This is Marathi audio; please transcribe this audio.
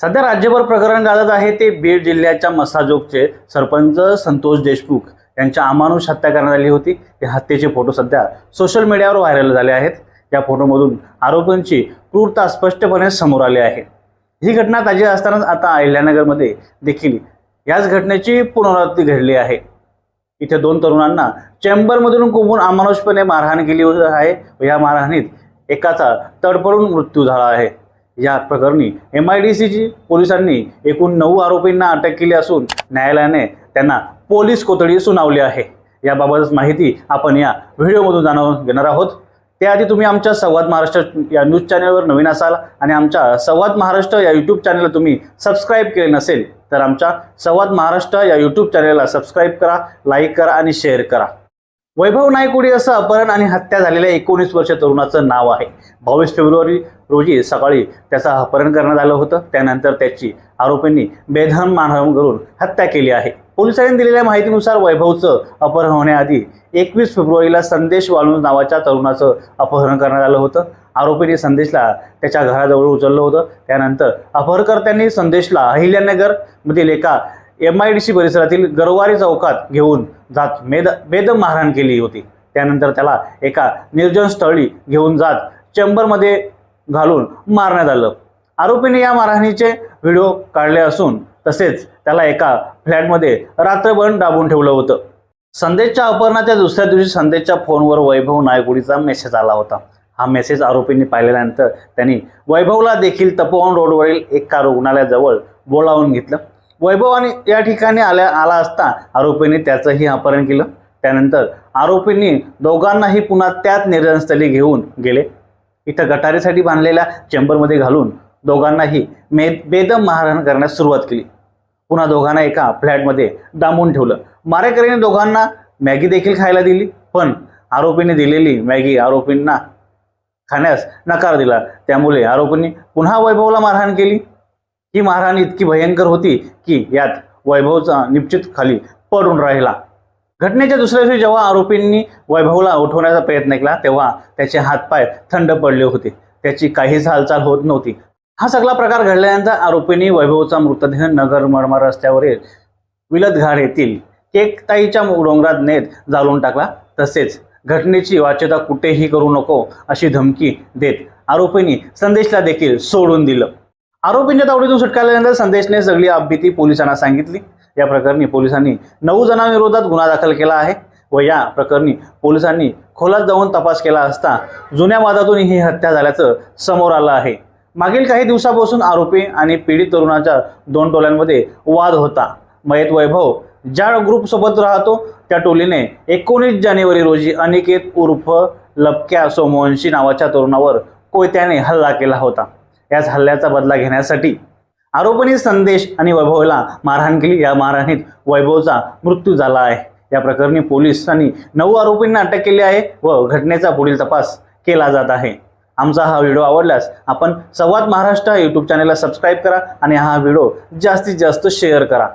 सध्या राज्यभर प्रकरण गाजत आहे. ते बीड जिल्ह्याच्या मसाजोगचे सरपंच संतोष देशमुख यांच्या अमानुष हत्या करण्यात आली होती. या हत्येचे फोटो सध्या सोशल मीडियावर व्हायरल झाले आहेत. या फोटोमधून आरोपींची क्रूरता स्पष्टपणे समोर आली आहे. ही घटना ताजी असतानाच आता अहिल्यानगरमध्ये देखील याच घटनेची पुनरावृत्ती घडली आहे. इथे दोन तरुणांना चेंबरमधून कोंबून अमानुषपणे मारहाण केली आहे. व या मारहाणीत एकाचा तडफडून मृत्यू झाला आहे. या प्रकरणी एम आय डी सीची पोलिसांनी एकूण नऊ आरोपींना अटक केली असून न्यायालयाने त्यांना पोलीस कोथडी सुनावली आहे. याबाबतच माहिती आपण या व्हिडिओमधून जाणून घेणार आहोत. त्याआधी तुम्ही आमच्या संवाद महाराष्ट्र या न्यूज चॅनलवर नवीन असाल आणि आमच्या संवाद महाराष्ट्र या यूट्यूब चॅनलला तुम्ही सबस्क्राईब केले नसेल तर आमच्या संवाद महाराष्ट्र या यूट्यूब चॅनलला सबस्क्राईब करा लाईक करा आणि शेअर करा. वैभव नायकुडी असं अपहरण आणि हत्या झालेल्या एकोणीस वर्ष तरुणाचं नाव आहे. बावीस फेब्रुवारी रोजी सकाळी त्याचं अपहरण करण्यात आलं होतं. त्यानंतर त्याची आरोपींनी बेधम मानहाण करून हत्या केली आहे. पोलिसांनी दिलेल्या माहितीनुसार वैभवचं अपहरण होण्याआधी एकवीस फेब्रुवारीला संदेश वाळून नावाच्या तरुणाचं अपहरण करण्यात आलं होतं. आरोपीने संदेशला त्याच्या घराजवळ उचललं होतं. त्यानंतर अपहरकर्त्यांनी संदेशला अहिल्यानगरमधील एका एम आय डी सी परिसरातील गरवारी चौकात घेऊन जात मेद बेदम मारहाण केली होती. त्यानंतर त्याला एका निर्जन स्थळी घेऊन जात चेंबरमध्ये घालून मारण्यात आलं. आरोपीने या मारहाणीचे व्हिडिओ काढले असून तसेच त्याला एका फ्लॅटमध्ये रात्रभर दाबून ठेवलं होतं. संदेशच्या अपहरणाच्या दुसऱ्या दिवशी संदेशच्या फोनवर वैभव नायकुडीचा मेसेज आला होता. हा मेसेज आरोपींनी पाहिल्यानंतर त्यांनी वैभवला देखील तपोवन रोडवरील एका रुग्णालयाजवळ बोलावून घेतलं. वैभवाने या ठिकाणी आल्या आला असता आरोपींनी त्याचंही अपहरण केलं. त्यानंतर आरोपींनी दोघांनाही पुन्हा त्याच निर्जनस्थळी घेऊन गेले. इथं गटारीसाठी बांधलेल्या चेंबरमध्ये घालून दोघांनाही मे बेदम मारहाण करण्यास सुरुवात केली. पुन्हा दोघांना एका फ्लॅटमध्ये डांबून ठेवलं. मारेकरीने दोघांना मॅगी देखील खायला दिली पण आरोपीने दिलेली मॅगी आरोपींना खाण्यास नकार दिला. त्यामुळे आरोपींनी पुन्हा वैभवला मारहाण केली. ही मारहाण इतकी भयंकर होती की यात वैभवचा निश्चित खाली पडून राहिला. घटनेच्या दुसऱ्या दिवशी जेव्हा आरोपींनी वैभवला उठवण्याचा प्रयत्न केला तेव्हा त्याचे हातपाय थंड पडले होते. त्याची काहीच हालचाल होत नव्हती. हा सगळा प्रकार घडल्यानंतर आरोपींनी वैभवचा मृतदेह नगर मडमार रस्त्यावरील विलतघाट येथील केकताईच्या डोंगरात नेत जाळून टाकला. तसेच घटनेची वाच्यता कुठेही करू नको अशी धमकी देत आरोपींनी संदेशला देखील सोडून दिलं. आरोपींच्या तावडीतून सुटका आल्यानंतर संदेशने सगळी अपभीती पोलिसांना सांगितली. या प्रकरणी पोलिसांनी नऊ जणांविरोधात गुन्हा दाखल केला आहे व या प्रकरणी पोलिसांनी खोलात जाऊन तपास केला असता जुन्या वादातून ही हत्या झाल्याचं समोर आलं आहे. मागील काही दिवसापासून आरोपी आणि पीडित तरुणाच्या दोन टोल्यांमध्ये वाद होता. मयत वैभव ज्या ग्रुपसोबत राहतो त्या टोलीने एकोणीस जानेवारी रोजी अनिकेत उर्फ लपक्या सोमवंशी नावाच्या तरुणावर कोयत्याने हल्ला केला होता. याच हल्ल्याचा बदला घेण्यासाठी आरोपणी संदेश आणि वैभवला मारहाण केली या मारहाणीत वैभवचा मृत्यू झाला आहे. या प्रकरणी पोलिसांनी नऊ आरोपींना अटक केली आहे व घटनेचा पुढील तपास केला जात आहे. आमचा हा व्हिडिओ आवडल्यास आपण संवाद महाराष्ट्र यूट्यूब चॅनलला सबस्क्राईब करा आणि हा व्हिडिओ जास्तीत जास्त शेअर करा.